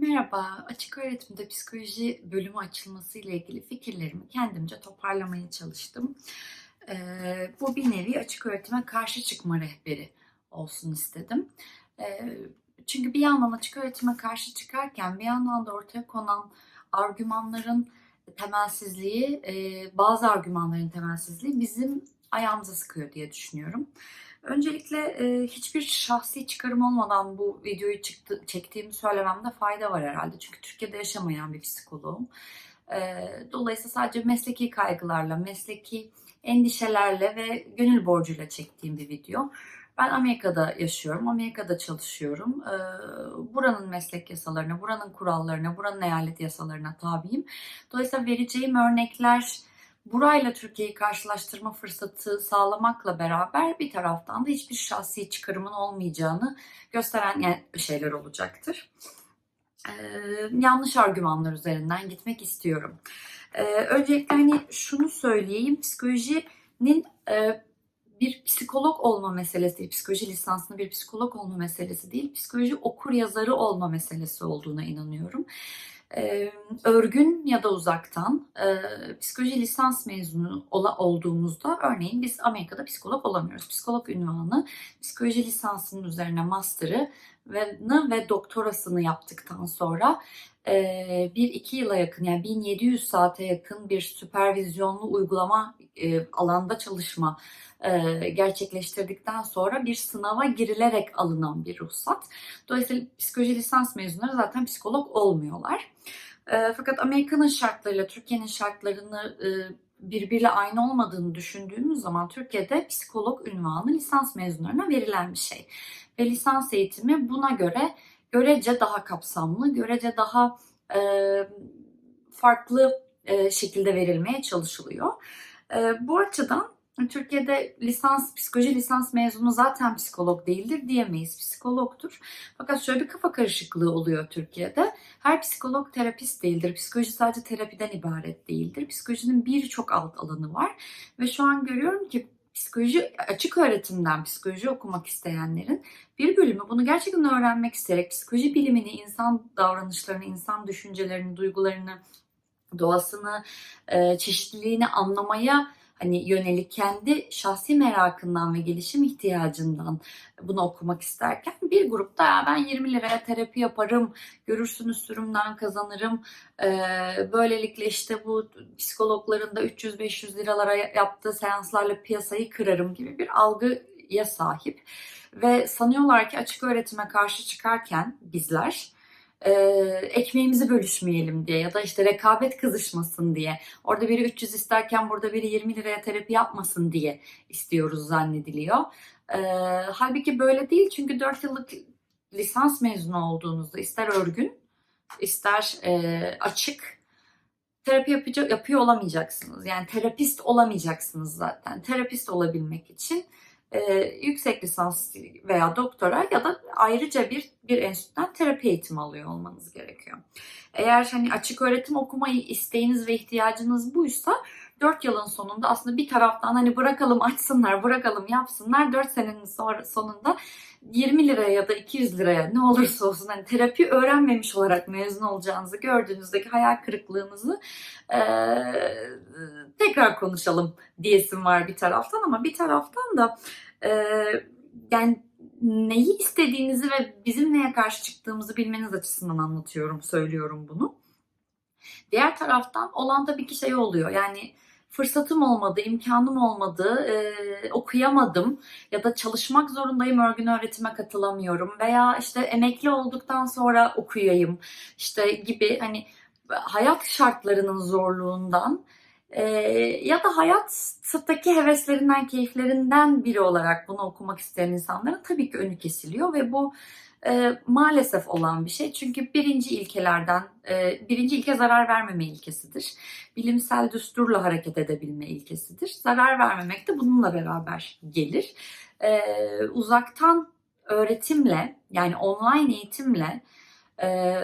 Merhaba, açık öğretimde psikoloji bölümü açılması ile ilgili fikirlerimi kendimce toparlamaya çalıştım. Ee, bu bir nevi açık öğretime karşı çıkma rehberi olsun istedim. Ee, çünkü bir yandan açık öğretime karşı çıkarken bir yandan da ortaya konan argümanların temelsizliği, e, bazı argümanların temelsizliği bizim ayağımıza sıkıyor diye düşünüyorum. Öncelikle e, hiçbir şahsi çıkarım olmadan bu videoyu çıktı, çektiğimi söylememde fayda var herhalde. Çünkü Türkiye'de yaşamayan bir psikoloğum. E, dolayısıyla sadece mesleki kaygılarla, mesleki endişelerle ve gönül borcuyla çektiğim bir video. Ben Amerika'da yaşıyorum, Amerika'da çalışıyorum. E, buranın meslek yasalarına, buranın kurallarına, buranın eyalet yasalarına tabiyim. Dolayısıyla vereceğim örnekler burayla Türkiye'yi karşılaştırma fırsatı sağlamakla beraber bir taraftan da hiçbir şahsi çıkarımın olmayacağını gösteren şeyler olacaktır. Ee, yanlış argümanlar üzerinden gitmek istiyorum. Ee, öncelikle hani şunu söyleyeyim, psikolojinin e, bir psikolog olma meselesi değil, psikoloji lisanslı bir psikolog olma meselesi değil, psikoloji okur yazarı olma meselesi olduğuna inanıyorum e, örgün ya da uzaktan e, psikoloji lisans mezunu ola, olduğumuzda örneğin biz Amerika'da psikolog olamıyoruz. Psikolog ünvanı psikoloji lisansının üzerine master'ı ve, ve doktorasını yaptıktan sonra bir iki yıla yakın yani 1700 saate yakın bir süpervizyonlu uygulama alanda çalışma gerçekleştirdikten sonra bir sınava girilerek alınan bir ruhsat. Dolayısıyla psikoloji lisans mezunları zaten psikolog olmuyorlar. Fakat Amerika'nın şartlarıyla Türkiye'nin şartlarını birbiriyle aynı olmadığını düşündüğümüz zaman Türkiye'de psikolog ünvanı lisans mezunlarına verilen bir şey. Ve lisans eğitimi buna göre görece daha kapsamlı, görece daha e, farklı e, şekilde verilmeye çalışılıyor. E, bu açıdan Türkiye'de lisans, psikoloji lisans mezunu zaten psikolog değildir diyemeyiz. Psikologtur. Fakat şöyle bir kafa karışıklığı oluyor Türkiye'de. Her psikolog terapist değildir. Psikoloji sadece terapiden ibaret değildir. Psikolojinin birçok alt alanı var. Ve şu an görüyorum ki psikoloji açık öğretimden psikoloji okumak isteyenlerin bir bölümü bunu gerçekten öğrenmek isteyerek psikoloji bilimini, insan davranışlarını, insan düşüncelerini, duygularını, doğasını, çeşitliliğini anlamaya hani yönelik kendi şahsi merakından ve gelişim ihtiyacından bunu okumak isterken bir grupta ben 20 liraya terapi yaparım, görürsünüz sürümden kazanırım, böylelikle işte bu psikologların da 300-500 liralara yaptığı seanslarla piyasayı kırarım gibi bir algıya sahip. Ve sanıyorlar ki açık öğretime karşı çıkarken bizler e, ekmeğimizi bölüşmeyelim diye ya da işte rekabet kızışmasın diye orada biri 300 isterken burada biri 20 liraya terapi yapmasın diye istiyoruz zannediliyor. E, halbuki böyle değil çünkü 4 yıllık lisans mezunu olduğunuzda ister örgün ister e, açık terapi yapacak, yapıyor olamayacaksınız. Yani terapist olamayacaksınız zaten. Terapist olabilmek için e, yüksek lisans veya doktora ya da ayrıca bir bir enstitüden terapi eğitimi alıyor olmanız gerekiyor. Eğer hani açık öğretim okumayı isteğiniz ve ihtiyacınız buysa 4 yılın sonunda aslında bir taraftan hani bırakalım açsınlar, bırakalım yapsınlar. 4 senenin sonunda 20 liraya ya da 200 liraya ne olursa olsun hani terapi öğrenmemiş olarak mezun olacağınızı gördüğünüzdeki hayal kırıklığınızı e, tekrar konuşalım diyesim var bir taraftan ama bir taraftan da e, yani neyi istediğinizi ve bizim neye karşı çıktığımızı bilmeniz açısından anlatıyorum, söylüyorum bunu. Diğer taraftan olan tabii ki şey oluyor. Yani fırsatım olmadı, imkanım olmadı, e, okuyamadım ya da çalışmak zorundayım, örgün öğretime katılamıyorum veya işte emekli olduktan sonra okuyayım işte gibi hani hayat şartlarının zorluğundan e, ya da hayattaki heveslerinden, keyiflerinden biri olarak bunu okumak isteyen insanların tabii ki önü kesiliyor ve bu e, maalesef olan bir şey. Çünkü birinci ilkelerden, e, birinci ilke zarar vermeme ilkesidir. Bilimsel düsturla hareket edebilme ilkesidir. Zarar vermemek de bununla beraber gelir. E, uzaktan öğretimle, yani online eğitimle e,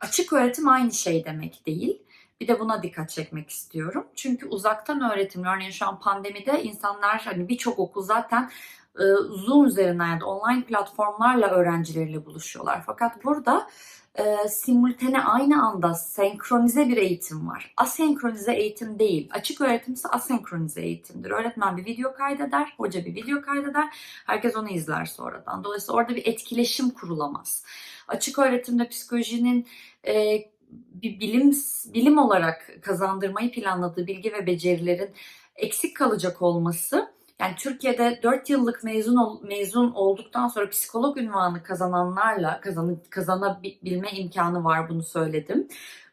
açık öğretim aynı şey demek değil. Bir de buna dikkat çekmek istiyorum. Çünkü uzaktan öğretim, örneğin şu an pandemide insanlar hani birçok okul zaten e, Zoom üzerinden ya da online platformlarla öğrencileriyle buluşuyorlar. Fakat burada e, simultane aynı anda senkronize bir eğitim var. Asenkronize eğitim değil. Açık öğretim ise asenkronize eğitimdir. Öğretmen bir video kaydeder, hoca bir video kaydeder. Herkes onu izler sonradan. Dolayısıyla orada bir etkileşim kurulamaz. Açık öğretimde psikolojinin e, bir bilim bilim olarak kazandırmayı planladığı bilgi ve becerilerin eksik kalacak olması yani Türkiye'de 4 yıllık mezun ol, mezun olduktan sonra psikolog ünvanı kazananlarla kazan, kazanabilme imkanı var bunu söyledim.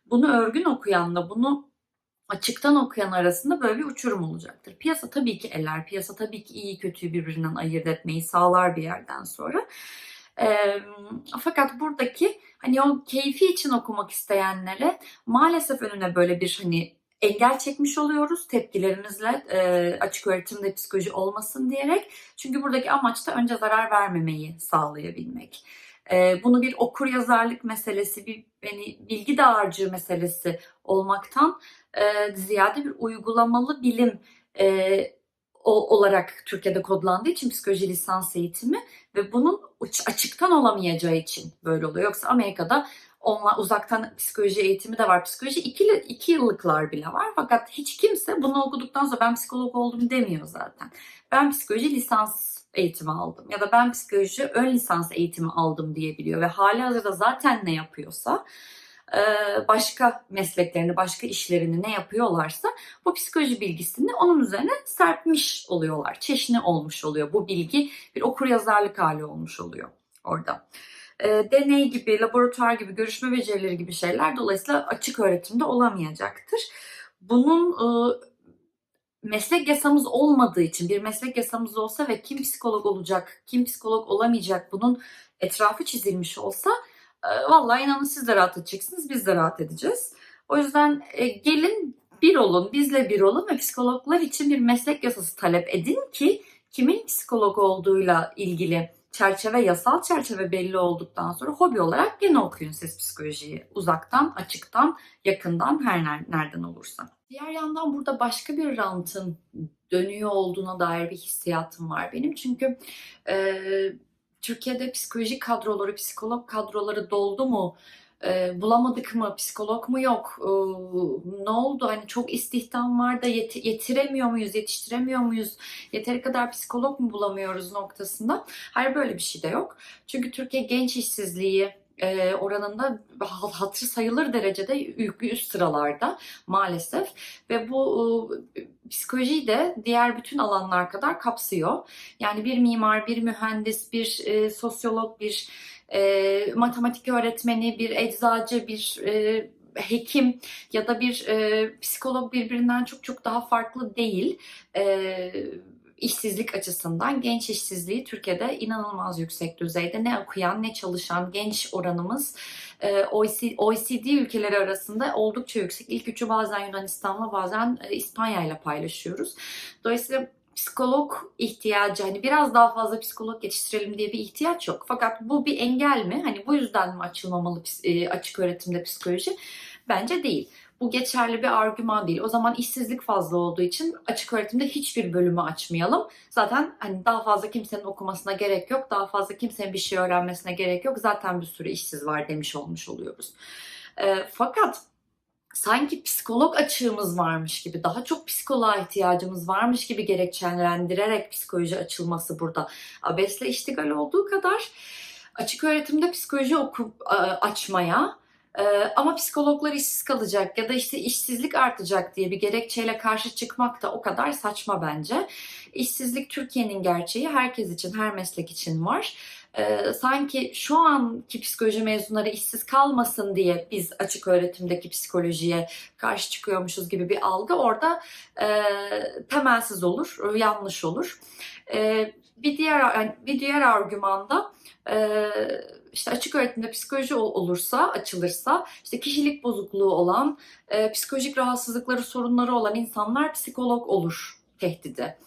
Bunu örgün okuyanla bunu açıktan okuyan arasında böyle bir uçurum olacaktır. Piyasa tabii ki eller, piyasa tabii ki iyi kötüyü birbirinden ayırt etmeyi sağlar bir yerden sonra. E, fakat buradaki hani o keyfi için okumak isteyenlere maalesef önüne böyle bir hani engel çekmiş oluyoruz tepkilerimizle e, açık öğretimde psikoloji olmasın diyerek. Çünkü buradaki amaç da önce zarar vermemeyi sağlayabilmek. E, bunu bir okur yazarlık meselesi, bir yani bilgi dağarcığı meselesi olmaktan e, ziyade bir uygulamalı bilim e, o, olarak Türkiye'de kodlandığı için psikoloji lisans eğitimi ve bunun açıktan olamayacağı için böyle oluyor. Yoksa Amerika'da Onunla uzaktan psikoloji eğitimi de var. Psikoloji iki, iki yıllıklar bile var. Fakat hiç kimse bunu okuduktan sonra ben psikolog oldum demiyor zaten. Ben psikoloji lisans eğitimi aldım ya da ben psikoloji ön lisans eğitimi aldım diyebiliyor ve hali hazırda zaten ne yapıyorsa başka mesleklerini, başka işlerini ne yapıyorlarsa bu psikoloji bilgisini onun üzerine serpmiş oluyorlar. Çeşni olmuş oluyor. Bu bilgi bir okur yazarlık hali olmuş oluyor orada e, deney gibi, laboratuvar gibi, görüşme becerileri gibi şeyler dolayısıyla açık öğretimde olamayacaktır. Bunun e, meslek yasamız olmadığı için bir meslek yasamız olsa ve kim psikolog olacak, kim psikolog olamayacak bunun etrafı çizilmiş olsa e, vallahi inanın siz de rahat edeceksiniz, biz de rahat edeceğiz. O yüzden gelin bir olun, bizle bir olun ve psikologlar için bir meslek yasası talep edin ki kimin psikolog olduğuyla ilgili çerçeve, yasal çerçeve belli olduktan sonra hobi olarak gene okuyun siz psikolojiyi. Uzaktan, açıktan, yakından her nereden olursa. Diğer yandan burada başka bir rantın dönüyor olduğuna dair bir hissiyatım var benim. Çünkü e, Türkiye'de psikoloji kadroları, psikolog kadroları doldu mu? E, bulamadık mı, psikolog mu yok, e, ne oldu hani çok istihdam var da yet- yetiremiyor muyuz, yetiştiremiyor muyuz, yeteri kadar psikolog mu bulamıyoruz noktasında. Hayır böyle bir şey de yok. Çünkü Türkiye genç işsizliği e, oranında hatır sayılır derecede üst sıralarda maalesef ve bu e, psikolojiyi de diğer bütün alanlar kadar kapsıyor. Yani bir mimar, bir mühendis, bir e, sosyolog, bir e, matematik öğretmeni, bir eczacı, bir e, hekim ya da bir e, psikolog birbirinden çok çok daha farklı değil. E, işsizlik açısından genç işsizliği Türkiye'de inanılmaz yüksek düzeyde. Ne okuyan ne çalışan genç oranımız OECD ülkeleri arasında oldukça yüksek. İlk üçü bazen Yunanistan'la bazen İspanya ile paylaşıyoruz. Dolayısıyla psikolog ihtiyacı hani biraz daha fazla psikolog yetiştirelim diye bir ihtiyaç yok. Fakat bu bir engel mi? Hani bu yüzden mi açılmamalı e, açık öğretimde psikoloji? Bence değil. Bu geçerli bir argüman değil. O zaman işsizlik fazla olduğu için açık öğretimde hiçbir bölümü açmayalım. Zaten hani daha fazla kimsenin okumasına gerek yok. Daha fazla kimsenin bir şey öğrenmesine gerek yok. Zaten bir sürü işsiz var demiş olmuş oluyoruz. E, fakat sanki psikolog açığımız varmış gibi, daha çok psikoloğa ihtiyacımız varmış gibi gerekçelendirerek psikoloji açılması burada. Abesle iştigal olduğu kadar açık öğretimde psikoloji oku, açmaya e, ama psikologlar işsiz kalacak ya da işte işsizlik artacak diye bir gerekçeyle karşı çıkmak da o kadar saçma bence. İşsizlik Türkiye'nin gerçeği herkes için, her meslek için var e, sanki şu anki psikoloji mezunları işsiz kalmasın diye biz açık öğretimdeki psikolojiye karşı çıkıyormuşuz gibi bir algı orada e, temelsiz olur, yanlış olur. E, bir diğer bir diğer argümanda e, işte açık öğretimde psikoloji olursa, açılırsa işte kişilik bozukluğu olan, e, psikolojik rahatsızlıkları, sorunları olan insanlar psikolog olur tehdidi.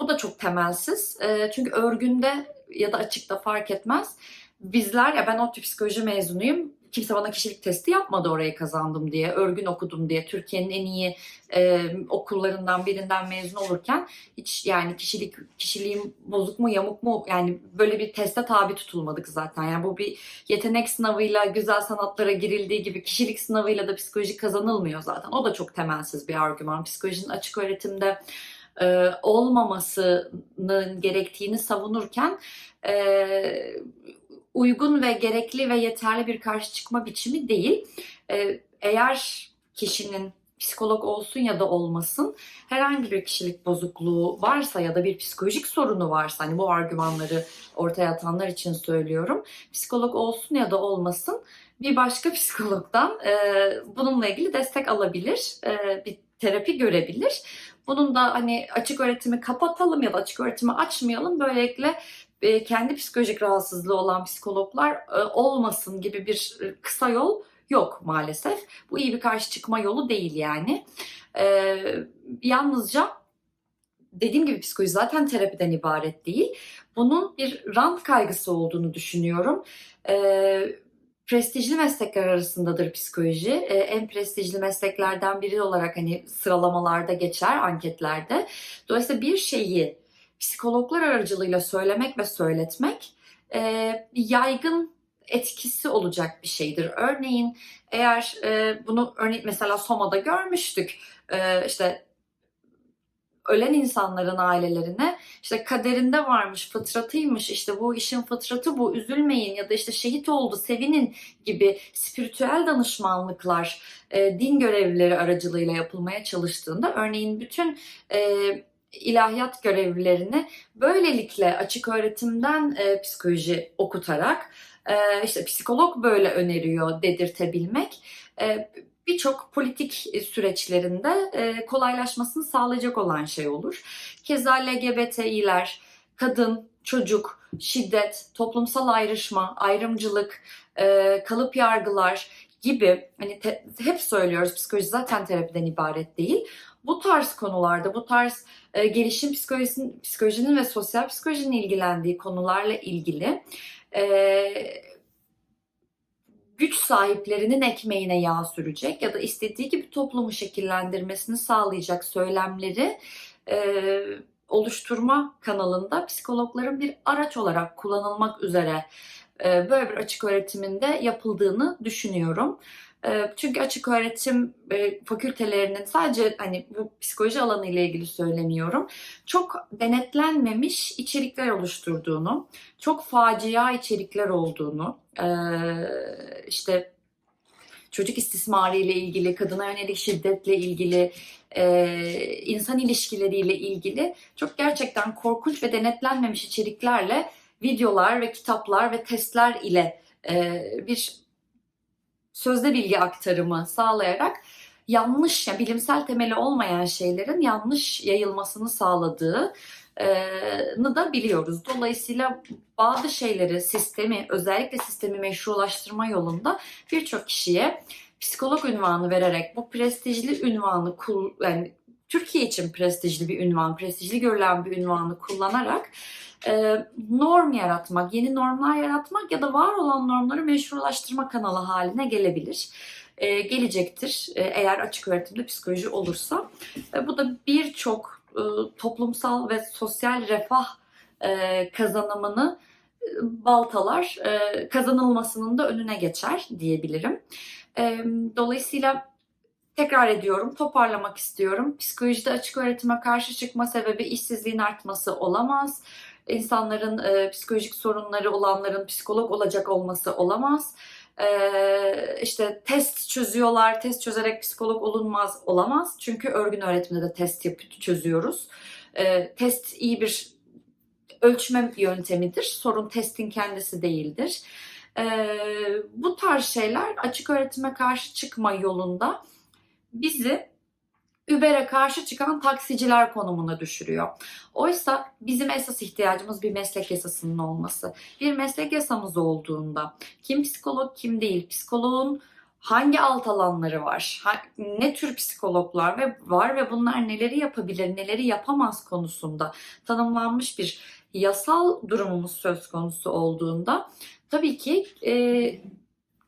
Bu da çok temelsiz. E, çünkü örgünde ya da açıkta fark etmez. Bizler ya ben ODTÜ psikoloji mezunuyum. Kimse bana kişilik testi yapmadı orayı kazandım diye, örgün okudum diye, Türkiye'nin en iyi e, okullarından birinden mezun olurken hiç yani kişilik kişiliğim bozuk mu yamuk mu yani böyle bir teste tabi tutulmadık zaten. Yani bu bir yetenek sınavıyla güzel sanatlara girildiği gibi kişilik sınavıyla da psikoloji kazanılmıyor zaten. O da çok temelsiz bir argüman. Psikolojinin açık öğretimde e, olmamasının gerektiğini savunurken e, uygun ve gerekli ve yeterli bir karşı çıkma biçimi değil. E, eğer kişinin psikolog olsun ya da olmasın herhangi bir kişilik bozukluğu varsa ya da bir psikolojik sorunu varsa hani bu argümanları ortaya atanlar için söylüyorum. Psikolog olsun ya da olmasın bir başka psikologdan e, bununla ilgili destek alabilir, e, bir terapi görebilir. Bunun da hani açık öğretimi kapatalım ya da açık öğretimi açmayalım. Böylelikle kendi psikolojik rahatsızlığı olan psikologlar e, olmasın gibi bir e, kısa yol yok maalesef. Bu iyi bir karşı çıkma yolu değil yani. E, yalnızca dediğim gibi psikoloji zaten terapiden ibaret değil. Bunun bir rant kaygısı olduğunu düşünüyorum. Prestijli meslekler arasındadır psikoloji. E, en prestijli mesleklerden biri olarak hani sıralamalarda geçer anketlerde. Dolayısıyla bir şeyi psikologlar aracılığıyla söylemek ve söyletmek e, yaygın etkisi olacak bir şeydir. Örneğin eğer e, bunu örnek mesela Soma'da görmüştük. E, işte ölen insanların ailelerine işte kaderinde varmış, fıtratıymış, işte bu işin fıtratı bu, üzülmeyin ya da işte şehit oldu, sevinin gibi spiritüel danışmanlıklar e, din görevlileri aracılığıyla yapılmaya çalıştığında örneğin bütün e, ilahiyat görevlilerini böylelikle açık öğretimden e, psikoloji okutarak e, işte psikolog böyle öneriyor dedirtebilmek e, birçok politik süreçlerinde e, kolaylaşmasını sağlayacak olan şey olur. Keza LGBTİ'ler, kadın, çocuk, şiddet, toplumsal ayrışma, ayrımcılık, e, kalıp yargılar gibi hani te, hep söylüyoruz psikoloji zaten terapiden ibaret değil. Bu tarz konularda, bu tarz e, gelişim psikolojisinin, psikolojinin ve sosyal psikolojinin ilgilendiği konularla ilgili e, güç sahiplerinin ekmeğine yağ sürecek ya da istediği gibi toplumu şekillendirmesini sağlayacak söylemleri e, oluşturma kanalında psikologların bir araç olarak kullanılmak üzere böyle bir açık öğretiminde yapıldığını düşünüyorum. E, çünkü açık öğretim e, fakültelerinin sadece hani bu psikoloji alanı ile ilgili söylemiyorum. Çok denetlenmemiş içerikler oluşturduğunu, çok facia içerikler olduğunu, e, işte çocuk istismarı ile ilgili, kadına yönelik şiddetle ilgili, insan ilişkileriyle ilgili çok gerçekten korkunç ve denetlenmemiş içeriklerle videolar ve kitaplar ve testler ile bir sözde bilgi aktarımı sağlayarak yanlış, yani bilimsel temeli olmayan şeylerin yanlış yayılmasını sağladığını da biliyoruz. Dolayısıyla bazı şeyleri sistemi, özellikle sistemi meşrulaştırma yolunda birçok kişiye psikolog ünvanı vererek bu prestijli ünvanı yani Türkiye için prestijli bir ünvan, prestijli görülen bir ünvanı kullanarak e, norm yaratmak, yeni normlar yaratmak ya da var olan normları meşrulaştırma kanalı haline gelebilir. E, gelecektir e, eğer açık öğretimde psikoloji olursa. E, bu da birçok e, toplumsal ve sosyal refah e, kazanımını e, baltalar, e, kazanılmasının da önüne geçer diyebilirim. E, dolayısıyla Tekrar ediyorum, toparlamak istiyorum. Psikolojide açık öğretime karşı çıkma sebebi işsizliğin artması olamaz insanların e, psikolojik sorunları olanların psikolog olacak olması olamaz. E, işte test çözüyorlar, test çözerek psikolog olunmaz olamaz. Çünkü örgün öğretimde de test yapıp çözüyoruz. E, test iyi bir ölçme yöntemidir. Sorun testin kendisi değildir. E, bu tarz şeyler açık öğretime karşı çıkma yolunda bizi Uber'e karşı çıkan taksiciler konumuna düşürüyor. Oysa bizim esas ihtiyacımız bir meslek yasasının olması. Bir meslek yasamız olduğunda kim psikolog kim değil, psikoloğun hangi alt alanları var, ne tür psikologlar ve var ve bunlar neleri yapabilir, neleri yapamaz konusunda tanımlanmış bir yasal durumumuz söz konusu olduğunda tabii ki e,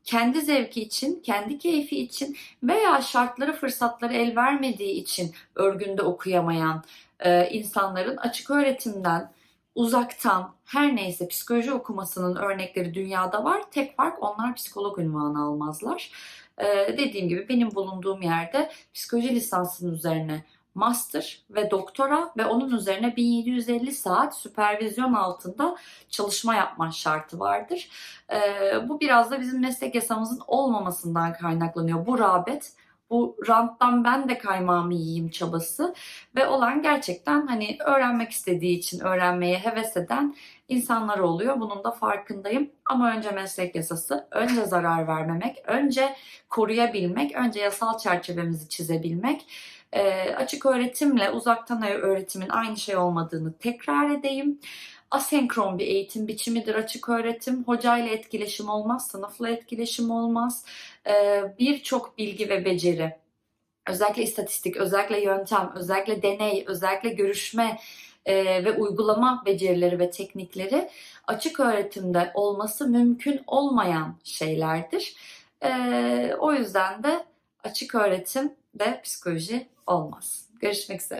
kendi zevki için, kendi keyfi için veya şartları fırsatları el vermediği için örgünde okuyamayan e, insanların açık öğretimden uzaktan her neyse psikoloji okumasının örnekleri dünyada var. Tek fark onlar psikolog ünvanı almazlar. Ee, dediğim gibi benim bulunduğum yerde psikoloji lisansının üzerine master ve doktora ve onun üzerine 1750 saat süpervizyon altında çalışma yapman şartı vardır. Ee, bu biraz da bizim meslek yasamızın olmamasından kaynaklanıyor. Bu rağbet, bu ranttan ben de kaymağımı yiyeyim çabası ve olan gerçekten hani öğrenmek istediği için öğrenmeye heves eden insanlar oluyor. Bunun da farkındayım. Ama önce meslek yasası, önce zarar vermemek, önce koruyabilmek, önce yasal çerçevemizi çizebilmek. Ee, açık öğretimle uzaktan öğretimin aynı şey olmadığını tekrar edeyim. Asenkron bir eğitim biçimidir açık öğretim. Hocayla etkileşim olmaz, sınıfla etkileşim olmaz. Ee, Birçok bilgi ve beceri, özellikle istatistik, özellikle yöntem, özellikle deney, özellikle görüşme e, ve uygulama becerileri ve teknikleri açık öğretimde olması mümkün olmayan şeylerdir. E, o yüzden de açık öğretimde psikoloji olmaz. Görüşmek üzere.